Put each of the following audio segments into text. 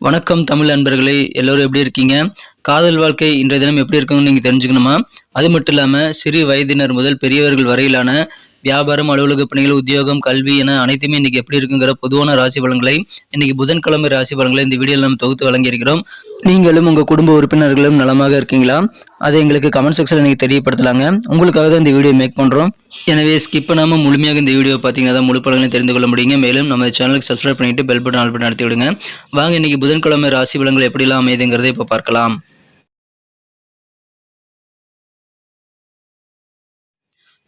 வணக்கம் தமிழ் அன்பர்களே எல்லோரும் எப்படி இருக்கீங்க? காதல் வாழ்க்கை இன்றைய தினம் எப்படி இருக்குன்னு நீங்கள் தெரிஞ்சுக்கணுமா? அது மட்டும் இல்லாமல் சிறு வயதினர் முதல் பெரியவர்கள் வரையிலான வியாபாரம் அலுவலக பணிகள் உத்தியோகம் கல்வி என அனைத்துமே இன்னைக்கு எப்படி இருக்குங்கிற பொதுவான ராசி பலன்களை இன்னைக்கு புதன்கிழமை ராசி பலன்களை இந்த வீடியோவில் நம்ம தொகுத்து வழங்கியிருக்கிறோம். நீங்களும் உங்கள் குடும்ப உறுப்பினர்களும் நலமாக இருக்கீங்களா? அதை எங்களுக்கு கமெண்ட் செக்ஷனில் நீங்கள் தெரியப்படுத்தலாங்க. உங்களுக்காக தான் இந்த வீடியோ மேக் பண்ணுறோம் எனவே ஸ்கிப் பண்ணாமல் முழுமையாக இந்த வீடியோ பார்த்தீங்கன்னா தான் முழு பலன்களை தெரிந்து கொள்ள முடியுங்க. மேலும் நம்ம சேனலுக்கு சப்ஸ்கிரைப் பண்ணிட்டு பெல் பட்டன் ஆல் பட்டன் நடத்தி விடுங்க. வாங்க இன்னைக்கு புதன்கிழமை ராசி பலன்கள் எப்படிலாம் அமையுதுங்கிறதை இப்போ பார்க்கலாம்.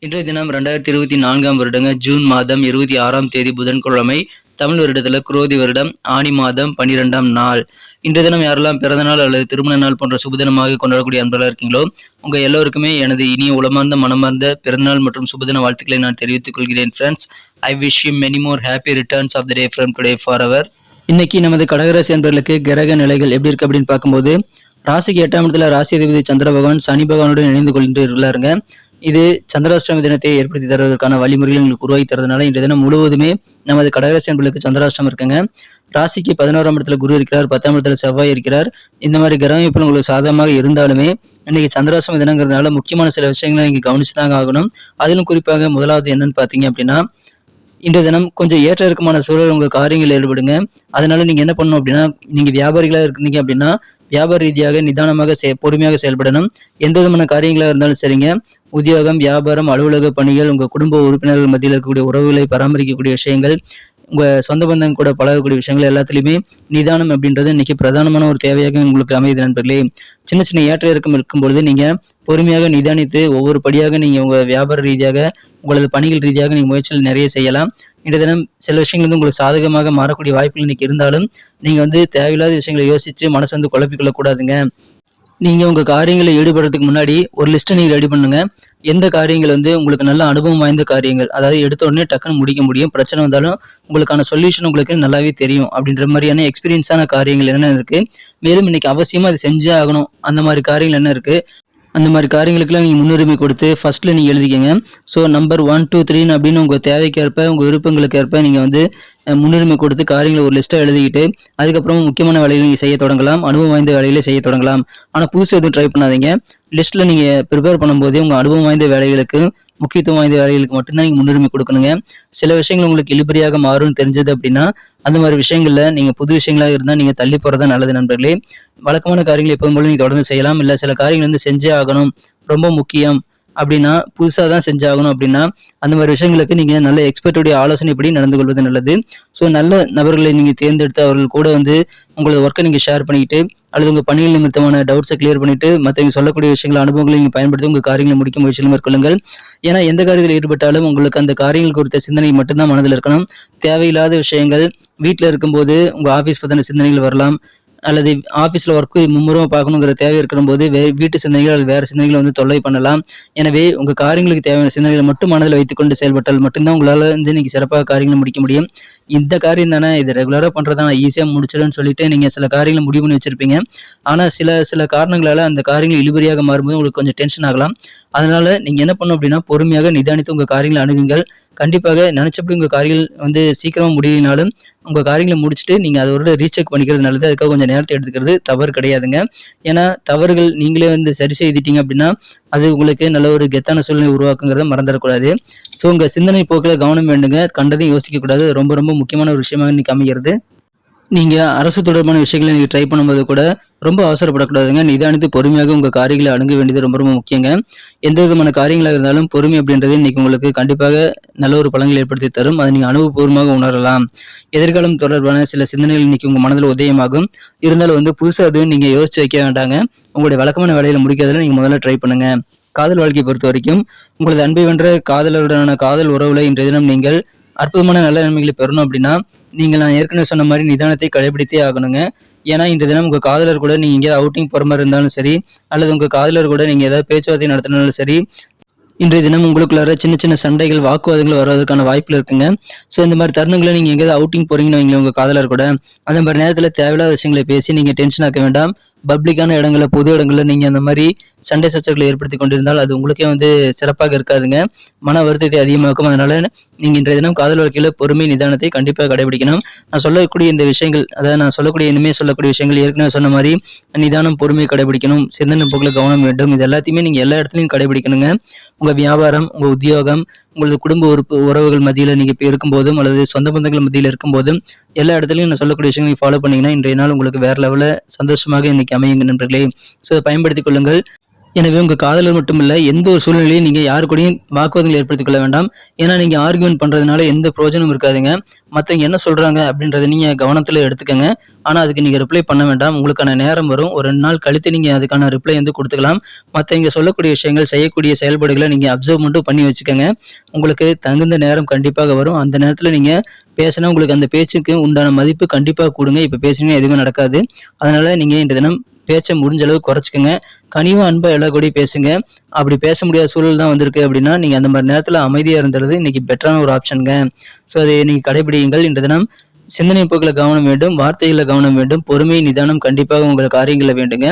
இன்றைய தினம் ரெண்டாயிரத்தி இருபத்தி நான்காம் வருடங்க ஜூன் மாதம் இருபத்தி ஆறாம் தேதி புதன்கிழமை தமிழ் வருடத்தில் குரோதி வருடம் ஆணி மாதம் பன்னிரெண்டாம் நாள். இன்றைய தினம் யாரெல்லாம் பிறந்த நாள் அல்லது திருமண நாள் போன்ற சுபதினமாக கொண்டாடக்கூடிய அன்பர்களாக இருக்கீங்களோ உங்கள் எல்லோருக்குமே எனது இனிய உளமார்ந்த மனமார்ந்த பிறந்தநாள் மற்றும் சுபதின வாழ்த்துக்களை நான் தெரிவித்துக் கொள்கிறேன் friends I wish you many more happy returns of the day from today for our இன்னைக்கு நமது கடகராசி அன்பர்களுக்கு கிரக நிலைகள் எப்படி இருக்கு அப்படின்னு பார்க்கும்போது ராசிக்கு எட்டாம் இடத்துல ராசி அதிபதி சந்திர பகவான் சனி பகவானுடன் இணைந்து கொண்டு இருக்கிறாருங்க இது சந்திராஷ்டம தினத்தை ஏற்படுத்தி தருவதற்கான வழிமுறைகள் உங்களுக்கு உருவாகி தரதுனால இன்றைய தினம் முழுவதுமே நமது கடகராசி அன்பர்களுக்கு சந்திராஷ்டம் இருக்குங்க. ராசிக்கு பதினோராம் இடத்துல குரு இருக்கிறார் பத்தாம் இடத்துல செவ்வாய் இருக்கிறார். இந்த மாதிரி கிரக உங்களுக்கு சாதகமாக இருந்தாலுமே இன்னைக்கு சந்திராசிரம தினங்கிறதுனால முக்கியமான சில விஷயங்களை நீங்க கவனிச்சு தாங்க ஆகணும். அதிலும் குறிப்பாக முதலாவது என்னன்னு பாத்தீங்க அப்படின்னா இன்றைய தினம் கொஞ்சம் ஏற்ற இறக்கமான சூழல் உங்க காரியங்கள் ஏற்படுங்க. அதனால நீங்க என்ன பண்ணணும் அப்படின்னா நீங்க வியாபாரிகளாக இருந்தீங்க அப்படின்னா வியாபார ரீதியாக நிதானமாக செ பொறுமையாக செயல்படணும். எந்த விதமான காரியங்களாக இருந்தாலும் சரிங்க. உத்தியோகம் வியாபாரம் அலுவலக பணிகள் உங்க குடும்ப உறுப்பினர்கள் மத்தியில் இருக்கக்கூடிய உறவுகளை பராமரிக்கக்கூடிய விஷயங்கள் உங்க சொந்த பந்தங்க கூட பழகக்கூடிய விஷயங்கள் எல்லாத்துலயுமே நிதானம் அப்படின்றது இன்னைக்கு பிரதானமான ஒரு தேவையாக உங்களுக்கு அமையுது நண்பர்களே. சின்ன சின்ன ஏற்ற இறக்கம் இருக்கும்பொழுது நீங்கள் நீங்க பொறுமையாக நிதானித்து ஒவ்வொரு படியாக நீங்க உங்க வியாபார ரீதியாக உங்களது பணிகள் ரீதியாக நீங்க முயற்சிகள் நிறைய செய்யலாம். இன்றைய தினம் சில விஷயங்கள் வந்து உங்களுக்கு சாதகமாக மாறக்கூடிய வாய்ப்புகள் இன்னைக்கு இருந்தாலும் நீங்க வந்து தேவையில்லாத விஷயங்களை யோசிச்சு மனசு வந்து குழப்பிக்கொள்ள நீங்கள் உங்கள் காரியங்களை ஈடுபடுறதுக்கு முன்னாடி ஒரு லிஸ்ட்டை நீங்கள் ரெடி பண்ணுங்க. எந்த காரியங்கள் வந்து உங்களுக்கு நல்ல அனுபவம் வாய்ந்த காரியங்கள்? அதாவது எடுத்த உடனே டக்குன்னு முடிக்க முடியும். பிரச்சனை வந்தாலும் உங்களுக்கான சொல்யூஷன் உங்களுக்கு நல்லாவே தெரியும். அப்படின்ற மாதிரியான எக்ஸ்பீரியன்ஸான காரியங்கள் என்னென்ன இருக்குது மேலும் இன்னைக்கு அவசியமாக அதை செஞ்சே ஆகணும். அந்த மாதிரி காரியங்கள் என்ன இருக்குது அந்த மாதிரி காரியங்களுக்குலாம் நீங்கள் முன்னுரிமை கொடுத்து ஃபர்ஸ்ட்டில் நீங்கள் எழுதிக்கங்க. ஸோ நம்பர் ஒன் டூ த்ரீன்னு அப்படின்னு உங்கள் தேவைக்கேற்ப உங்கள் விருப்பங்களுக்கு ஏற்ப நீங்கள் வந்து முன்னுரிமை கொடுத்து காரியங்களை ஒரு லிஸ்ட்டாக எழுதிக்கிட்டு அதுக்கப்புறம் முக்கியமான வேலைகளை நீங்கள் செய்ய தொடங்கலாம் அனுபவம் வாய்ந்த வேலைகளை செய்ய தொடங்கலாம். ஆனால் புதுசு எதுவும் ட்ரை பண்ணாதீங்க. லிஸ்ட்டில் நீங்கள் ப்ரிப்பேர் பண்ணும்போதே உங்கள் அனுபவம் வாய்ந்த வேலைகளுக்கு முக்கியத்துவம் வாய்ந்த வேலைகளுக்கு மட்டும்தான் நீங்கள் முன்னுரிமை கொடுக்கணுங்க. சில விஷயங்கள் உங்களுக்கு இழுபறியாக மாறும்னு தெரிஞ்சது அப்படின்னா அந்த மாதிரி விஷயங்களில் நீங்கள் புது விஷயங்களாக இருந்தால் நீங்கள் தள்ளி போகிறதா நல்லது நண்பர்களே. வழக்கமான காரியங்களை எப்போதும் போல நீங்கள் தொடர்ந்து செய்யலாம். இல்லை சில காரியங்கள் வந்து செஞ்சே ஆகணும். ரொம்ப முக்கியம். அப்படின்னா புதுசாக தான் செஞ்சாகணும் அப்படின்னா அந்த மாதிரி விஷயங்களுக்கு நீங்கள் நல்ல எக்ஸ்பர்ட்டுடைய ஆலோசனைப்படி நடந்து கொள்வது நல்லது. ஸோ நல்ல நபர்களை நீங்கள் தேர்ந்தெடுத்து அவர்கள் கூட வந்து உங்களோட ஒர்க்கை நீங்கள் ஷேர் பண்ணிக்கிட்டு அல்லது உங்கள் பணிகள் நிமித்தமான டவுட்ஸை கிளியர் பண்ணிட்டு மற்றவங்க சொல்லக்கூடிய விஷயங்கள் அனுபவங்களை நீங்கள் பயன்படுத்தி உங்கள் காரியங்களை முடிக்க முயற்சியில் மேற்கொள்ளுங்கள். ஏன்னா எந்த காரியத்தில் ஈடுபட்டாலும் உங்களுக்கு அந்த காரியங்கள் குறித்த சிந்தனை மட்டும்தான் மனதில் இருக்கணும். தேவையில்லாத விஷயங்கள் வீட்டில் இருக்கும்போது உங்கள் ஆஃபீஸ் பற்றின சிந்தனைகள் வரலாம். அல்லது ஆஃபீஸில் ஒர்க்கு மும்முரமாக பார்க்கணுங்கிற தேவை இருக்கும்போது வே வீட்டு சிந்தனைகள் அல்லது வேறு சிந்தனைகளை வந்து தொல்லை பண்ணலாம். எனவே உங்கள் காரியங்களுக்கு தேவையான சிந்தனைகளை மட்டும் மனதில் வைத்துக்கொண்டு செயல்பட்டால் மட்டும்தான் உங்களால் வந்து நீங்கள் சிறப்பாக காரியங்களை முடிக்க முடியும். இந்த காரியம் தானே இது ரெகுலராக பண்ணுறதா நான் ஈஸியாக முடிச்சிடும்னு சொல்லிட்டு நீங்கள் சில காரியங்களை முடிவு பண்ணி வச்சுருப்பீங்க. ஆனால் சில சில காரணங்களால் அந்த காரியங்கள் இழுபறியாக மாறும்போது உங்களுக்கு கொஞ்சம் டென்ஷன் ஆகலாம். அதனால் நீங்கள் என்ன பண்ணணும் அப்படின்னா பொறுமையாக நிதானித்து உங்கள் காரியங்களை அணுகுங்கள். கண்டிப்பாக நினச்சபடி உங்கள் காரியங்கள் வந்து சீக்கிரமாக முடியினாலும் உங்கள் காரியங்களை முடிச்சுட்டு நீங்கள் அதோட ரீசெக் பண்ணிக்கிறது நல்லது. அதுக்காக கொஞ்சம் நேரத்தை எடுத்துக்கிறது தவறு கிடையாதுங்க. ஏன்னா தவறுகள் நீங்களே வந்து சரி செய்துட்டீங்க அப்படின்னா அது உங்களுக்கு நல்ல ஒரு கெத்தான சூழ்நிலை உருவாக்குங்கிறத மறந்துடக்கூடாது. ஸோ உங்கள் சிந்தனை போக்கில் கவனம் வேண்டுங்க. கண்டதையும் யோசிக்கக்கூடாது. ரொம்ப ரொம்ப முக்கியமான ஒரு விஷயமாக இன்னைக்கு அமைகிறது. நீங்கள் அரசு தொடர்பான விஷயங்களை நீங்கள் ட்ரை பண்ணும்போது கூட ரொம்ப அவசரப்படக்கூடாதுங்க. நிதானித்து பொறுமையாக உங்கள் காரியங்களை அணுக வேண்டியது ரொம்ப ரொம்ப முக்கியங்க. எந்த விதமான காரியங்களாக இருந்தாலும் பொறுமை அப்படின்றது இன்னைக்கு உங்களுக்கு கண்டிப்பாக நல்ல ஒரு பலன்களை ஏற்படுத்தி தரும். அதை நீங்கள் அனுபவபூர்வமாக உணரலாம். எதிர்காலம் தொடர்பான சில சிந்தனைகள் இன்னைக்கு உங்கள் மனதில் உதயமாகும். இருந்தாலும் வந்து புதுசாக அதுவும் நீங்கள் யோசிச்சு வைக்க வேண்டாங்க. உங்களுடைய வழக்கமான வேலையில் முடிக்கிறதுல நீங்கள் முதல்ல ட்ரை பண்ணுங்க. காதல் வாழ்க்கையை பொறுத்த வரைக்கும் உங்களது அன்பை வென்ற காதலருடனான காதல் உறவுல இன்றைய தினம் நீங்கள் அற்புதமான நல்ல நன்மைகளை பெறணும் அப்படின்னா நீங்கள் நான் ஏற்கனவே சொன்ன மாதிரி நிதானத்தை கடைபிடித்தே ஆகணுங்க. ஏன்னா இன்று தினம் உங்கள் காதலர் கூட நீங்கள் எங்கேயாவது அவுட்டிங் போகிற மாதிரி இருந்தாலும் சரி அல்லது உங்கள் காதலர் கூட நீங்கள் ஏதாவது பேச்சுவார்த்தை நடத்தினாலும் சரி இன்றைய தினம் உங்களுக்குள்ளார சின்ன சின்ன சண்டைகள் வாக்குவாதங்கள் வருவதற்கான வாய்ப்பில் இருக்குங்க. ஸோ இந்த மாதிரி தருணங்களை நீங்கள் எங்கேயாவது அவுட்டிங் போறீங்கன்னு வைங்களேன் உங்கள் காதலர் கூட அந்த மாதிரி நேரத்தில் தேவையில்லாத விஷயங்களை பேசி நீங்கள் டென்ஷன் ஆக்க வேண்டாம். பப்ளிக்கான இடங்களில் பொது இடங்களில் நீங்கள் அந்த மாதிரி சண்டை சச்சரவுகளை ஏற்படுத்தி கொண்டிருந்தால் அது உங்களுக்கே வந்து சிறப்பாக இருக்காதுங்க. மன வருத்தத்தை அதிகமாக்கும். அதனால் நீங்கள் இன்றைய தினம் காதல் வாழ்க்கையில் பொறுமை நிதானத்தை கண்டிப்பாக கடைபிடிக்கணும். நான் சொல்லக்கூடிய இந்த விஷயங்கள் அதாவது நான் சொல்லக்கூடிய இனிமேல் சொல்லக்கூடிய விஷயங்கள் ஏற்கனவே சொன்ன மாதிரி நிதானம் பொறுமை கடைபிடிக்கணும். சிந்தனை போக்கில் கவனம் வேண்டும். இது எல்லாத்தையுமே நீங்கள் எல்லா இடத்துலையும் கடைபிடிக்கணுங்க. உங்கள் வியாபாரம் உங்கள் உத்தியோகம் உங்களது குடும்ப உறுப்பு உறவுகள் மத்தியில் நீங்கள் இப்போ இருக்கும்போதும் அல்லது சொந்த பந்தங்கள் மத்தியில் இருக்கும்போதும் எல்லா இடத்துலையும் நான் சொல்லக்கூடிய விஷயங்களை ஃபாலோ பண்ணிங்கன்னா இன்றைய நாள் உங்களுக்கு வேற லெவலில் சந்தோஷமாக இன்னைக்கு அமையுங்க நண்பர்களே. ஸோ பயன்படுத்திக் கொள்ளுங்கள். எனவே உங்கள் காதலர் மட்டுமில்ல எந்த ஒரு சூழ்நிலையும் நீங்கள் யாரு கூடயும் வாக்குவாதங்கள் ஏற்படுத்திக் கொள்ள வேண்டாம். ஏன்னா நீங்கள் ஆர்குமெண்ட் பண்ணுறதுனால எந்த பிரயோஜனமும் இருக்காதுங்க. மற்றவங்க என்ன சொல்கிறாங்க அப்படின்றத நீங்கள் கவனத்தில் எடுத்துக்கோங்க. ஆனால் அதுக்கு நீங்கள் ரிப்ளை பண்ண வேண்டாம். உங்களுக்கான நேரம் வரும். ஒரு ரெண்டு நாள் கழித்து நீங்கள் அதுக்கான ரிப்ளை வந்து கொடுத்துக்கலாம். மற்றவங்க சொல்லக்கூடிய விஷயங்கள் செய்யக்கூடிய செயல்பாடுகளை நீங்கள் அப்சர்வ் மட்டும் பண்ணி வச்சுக்கோங்க. உங்களுக்கு தகுந்த நேரம் கண்டிப்பாக வரும். அந்த நேரத்தில் நீங்கள் பேசினா உங்களுக்கு அந்த பேச்சுக்கு உண்டான மதிப்பு கண்டிப்பாக கொடுங்க. இப்போ பேசுனீங்கன்னா எதுவுமே நடக்காது. அதனால் நீங்கள் இன்றைய தினம் பேச்சை முடிஞ்ச அளவு குறைச்சிக்கோங்க. கனிவா அன்பாக எல்லா கூடயும் பேசுங்க. அப்படி பேச முடியாத சூழல் தான் வந்திருக்கு அப்படின்னா நீங்கள் அந்த மாதிரி நேரத்தில் அமைதியாக இருந்தது இன்னைக்கு பெட்டரான ஒரு ஆப்ஷனுங்க ஸோ அதை நீங்கள் கடைபிடிங்கள் இன்று தினம் சிந்தனை போக்கில் கவனம் வேண்டும் வார்த்தைகளில் கவனம் வேண்டும் பொறுமை நிதானம் கண்டிப்பாக உங்கள் காரியங்களில் வேண்டுங்க.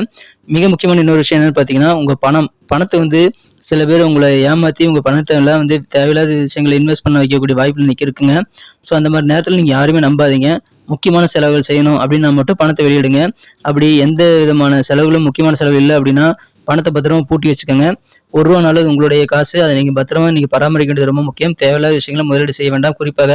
மிக முக்கியமான இன்னொரு விஷயம் என்னன்னு பார்த்தீங்கன்னா உங்கள் பணம். பணத்தை வந்து சில பேர் உங்களை ஏமாற்றி உங்கள் பணத்தை எல்லாம் வந்து தேவையில்லாத விஷயங்களை இன்வெஸ்ட் பண்ண வைக்கக்கூடிய வாய்ப்பில் நிற்கிருக்குங்க ஸோ அந்த மாதிரி நேரத்தில் நீங்கள் யாருமே நம்பாதீங்க. முக்கியமான செலவுகள் செய்யணும் அப்படின்னா மட்டும் பணத்தை வெளியிடுங்க. அப்படி எந்த விதமான செலவுகளும் முக்கியமான செலவு இல்லை அப்படின்னா பணத்தை பத்திரமா பூட்டி வச்சுக்கோங்க. ஒரு ரூபா உங்களுடைய காசு அதை நீங்கள் பத்திரமா நீங்கள் பராமரிக்க வேண்டியது ரொம்ப முக்கியம். தேவையில்லாத விஷயங்களை முதலீடு செய்ய வேண்டாம். குறிப்பாக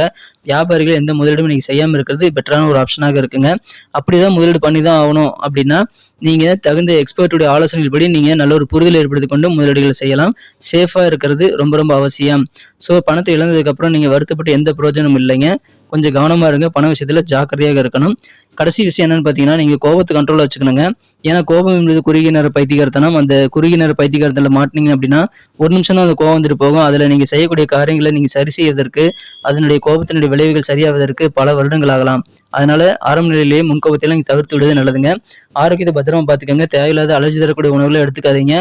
வியாபாரிகள் எந்த முதலீடும் நீங்கள் செய்யாமல் இருக்கிறது பெட்டரான ஒரு ஆப்ஷனாக இருக்குங்க. அப்படி தான் முதலீடு பண்ணி தான் ஆகணும் அப்படின்னா நீங்கள் தகுந்த எக்ஸ்பர்ட்டுடைய ஆலோசனைப்படி நீங்கள் நல்ல ஒரு புரிதல் ஏற்படுத்தி கொண்டு முதலீடுகளை செய்யலாம். சேஃபாக இருக்கிறது ரொம்ப ரொம்ப அவசியம். ஸோ பணத்தை இழந்ததுக்கப்புறம் நீங்கள் வருத்தப்பட்டு எந்த பிரயோஜனமும் இல்லைங்க. கொஞ்சம் கவனமாக இருங்க. பண விஷயத்தில் ஜாக்கிரதையாக இருக்கணும். கடைசி விஷயம் என்னன்னு பார்த்தீங்கன்னா நீங்கள் கோபத்தை கண்ட்ரோல் வச்சுக்கணுங்க. ஏன்னா கோபம் என்பது குறுகிய நேர பைத்தியகாரத்தனம் அந்த குறுகிய நேர பைத்தியகாரத்தில் மாட்டினீங்க அப்படின்னா ஒரு நிமிஷம் தான் அந்த கோபம் வந்துட்டு போகும். அதில் நீங்க செய்யக்கூடிய காரியங்களை நீங்கள் சரி செய்வதற்கு அதனுடைய கோபத்தினுடைய விளைவுகள் சரியாவதற்கு பல வருடங்கள் ஆகலாம். அதனால ஆரம்ப நிலையிலேயே முன்கோபத்தையெல்லாம் நீங்கள் தவிர்த்து விடுவது நல்லதுங்க. ஆரோக்கியத்தை பத்திரமா பார்த்துக்கோங்க. தேவையில்லாத அலர்ஜி தரக்கூடிய உணவுகளை எடுத்துக்காதீங்க.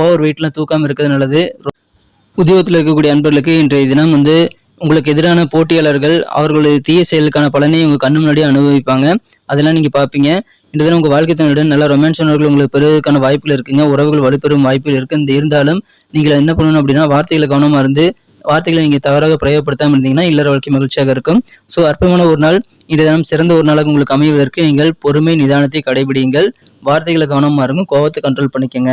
ஓவர் வெயிட்லாம் தூக்காமல் இருக்கிறது நல்லது. உத்தியோகத்தில் இருக்கக்கூடிய அன்பர்களுக்கு இன்றைய தினம் வந்து உங்களுக்கு எதிரான போட்டியாளர்கள் அவர்களுடைய தீய செயலுக்கான பலனை உங்கள் கண்ணு முன்னாடி அனுபவிப்பாங்க. அதெல்லாம் நீங்கள் பார்ப்பீங்க இந்த தினம் உங்கள் வாழ்க்கை துணையுடன் நல்ல ரொமான்ஸானவர்கள் உங்களுக்கு பெறுவதற்கான வாய்ப்புகள் இருக்குங்க. உறவுகள் வலுப்பெறும் வாய்ப்புகள் இருக்குது இந்த இருந்தாலும் நீங்கள் என்ன பண்ணணும் அப்படின்னா வார்த்தைகளை கவனமாக இருந்து வார்த்தைகளை நீங்கள் தவறாக பிரயோகப்படுத்தாமல் இருந்தீங்கன்னா இல்லற வாழ்க்கை மகிழ்ச்சியாக இருக்கும். ஸோ அற்புதமான ஒரு நாள். இந்த தினம் சிறந்த ஒரு நாளாக உங்களுக்கு அமைவதற்கு நீங்கள் பொறுமை நிதானத்தை கடைபிடிங்கள் வார்த்தைகளை கவனமாக இருக்கும் கோவத்தை கண்ட்ரோல் பண்ணிக்கங்க.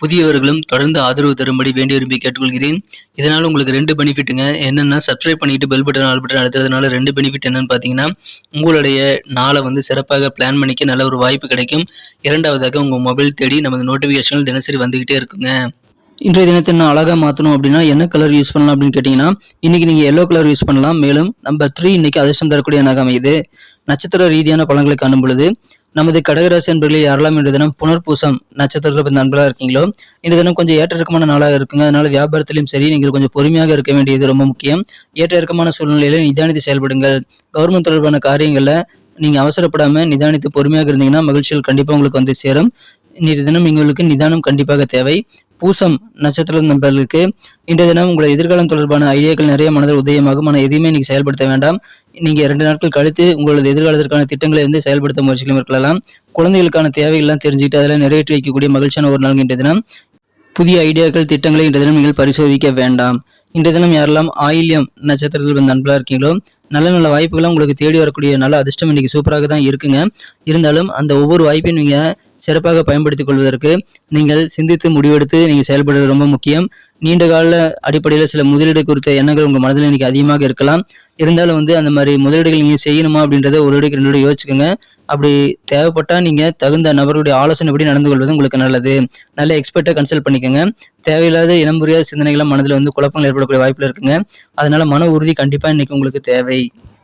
புதியவர்களும் தொடர்ந்து ஆதரவு தரும்படி வேண்டி விரும்பி கேட்டுக்கொள்கிறேன். இதனால் உங்களுக்கு ரெண்டு பெனிஃபிட்டுங்க. என்னென்னா சப்ஸ்கிரைப் பண்ணிட்டு பெல் பட்டன் ஆல் பட்டன் அழுத்துறதுனால ரெண்டு பெனிஃபிட் என்னன்னு பார்த்தீங்கன்னா உங்களுடைய நாளை வந்து சிறப்பாக பிளான் பண்ணிக்க நல்ல ஒரு வாய்ப்பு கிடைக்கும். இரண்டாவதாக உங்கள் மொபைல் தேடி நமது நோட்டிஃபிகேஷன்கள் தினசரி வந்துகிட்டே இருக்குங்க. இன்றைய தினத்தை நான் அழகாக மாற்றணும் அப்படின்னா என்ன கலர் யூஸ் பண்ணலாம் அப்படின்னு கேட்டிங்கன்னா இன்னைக்கு நீங்கள் எல்லோ கலர் யூஸ் பண்ணலாம். மேலும் நம்பர் த்ரீ இன்னைக்கு அதிர்ஷ்டம் தரக்கூடிய நாக அமையுது. நட்சத்திர ரீதியான பழங்களை காணும் பொழுது நமது கடகராசி அன்பர்களில் யாரெல்லாம் இன்று தினம் புனர்பூசம் நட்சத்திரத்தில் நண்பர்களாக இருக்கீங்களோ இந்த தினம் கொஞ்சம் ஏற்ற இறக்கமான நாளாக இருக்குங்க. அதனால வியாபாரத்திலும் சரி நீங்கள் கொஞ்சம் பொறுமையாக இருக்க வேண்டியது ரொம்ப முக்கியம். ஏற்ற இறக்கமான சூழ்நிலையில நிதானித்து செயல்படுங்கள். கவர்மெண்ட் தொடர்பான காரியங்களில் நீங்கள் அவசரப்படாமல் நிதானித்து பொறுமையாக இருந்தீங்கன்னா மகிழ்ச்சிகள் கண்டிப்பாக உங்களுக்கு வந்து சேரும். இன்றைய தினம் எங்களுக்கு நிதானம் கண்டிப்பாக தேவை. பூசம் நட்சத்திர நண்பர்களுக்கு இன்றைய தினம் உங்களை எதிர்காலம் தொடர்பான ஐடியாக்கள் நிறைய மனதில் உதயமாகும். ஆனால் எதையுமே நீங்கள் செயல்படுத்த வேண்டாம். நீங்கள் ரெண்டு நாட்கள் கழித்து உங்களது எதிர்காலத்திற்கான திட்டங்களை வந்து செயல்படுத்த முயற்சிகளும் இருக்கலாம் குழந்தைகளுக்கான தேவைகள்லாம் தெரிஞ்சுக்கிட்டு அதில் நிறைவேற்றி வைக்கக்கூடிய மகிழ்ச்சியான ஒரு நாள் இன்றைய தினம். புதிய ஐடியாக்கள் திட்டங்களை இன்றைய தினம் நீங்கள் பரிசோதிக்க வேண்டாம். இன்றைய தினம் யாரெல்லாம் ஆயில்யம் நட்சத்திரத்தில் வந்து நண்பர்களாக இருக்கீங்களோ நல்ல நல்ல வாய்ப்புகளும் உங்களுக்கு தேடி வரக்கூடிய நல்ல அதிர்ஷ்டம் இன்றைக்கி சூப்பராக தான் இருக்குங்க. இருந்தாலும் அந்த ஒவ்வொரு வாய்ப்பையும் நீங்கள் சிறப்பாக பயன்படுத்திக் கொள்வதற்கு நீங்கள் சிந்தித்து முடிவெடுத்து நீங்கள் செயல்படுவது ரொம்ப முக்கியம். நீண்ட கால அடிப்படையில் சில முதலீடு குறித்த எண்ணங்கள் உங்கள் மனதில் இன்னைக்கு அதிகமாக இருக்கலாம். இருந்தாலும் வந்து அந்த மாதிரி முதலீடுகள் நீங்கள் செய்யணுமா அப்படின்றத ஒரு அடிக்கு ரெண்டு அடி யோசிச்சுக்கோங்க. அப்படி தேவைப்பட்டால் நீங்கள் தகுந்த நபருடைய ஆலோசனைப்படி நடந்து கொள்வது உங்களுக்கு நல்லது. நல்ல எக்ஸ்பர்ட்டை கன்சல்ட் பண்ணிக்கோங்க. தேவையில்லாத இனம் புரியாத சிந்தனைகள்லாம் மனதில் வந்து குழப்பங்கள் ஏற்படக்கூடிய வாய்ப்பில் இருக்குங்க. அதனால மன உறுதி கண்டிப்பாக இன்றைக்கி உங்களுக்கு தேவை.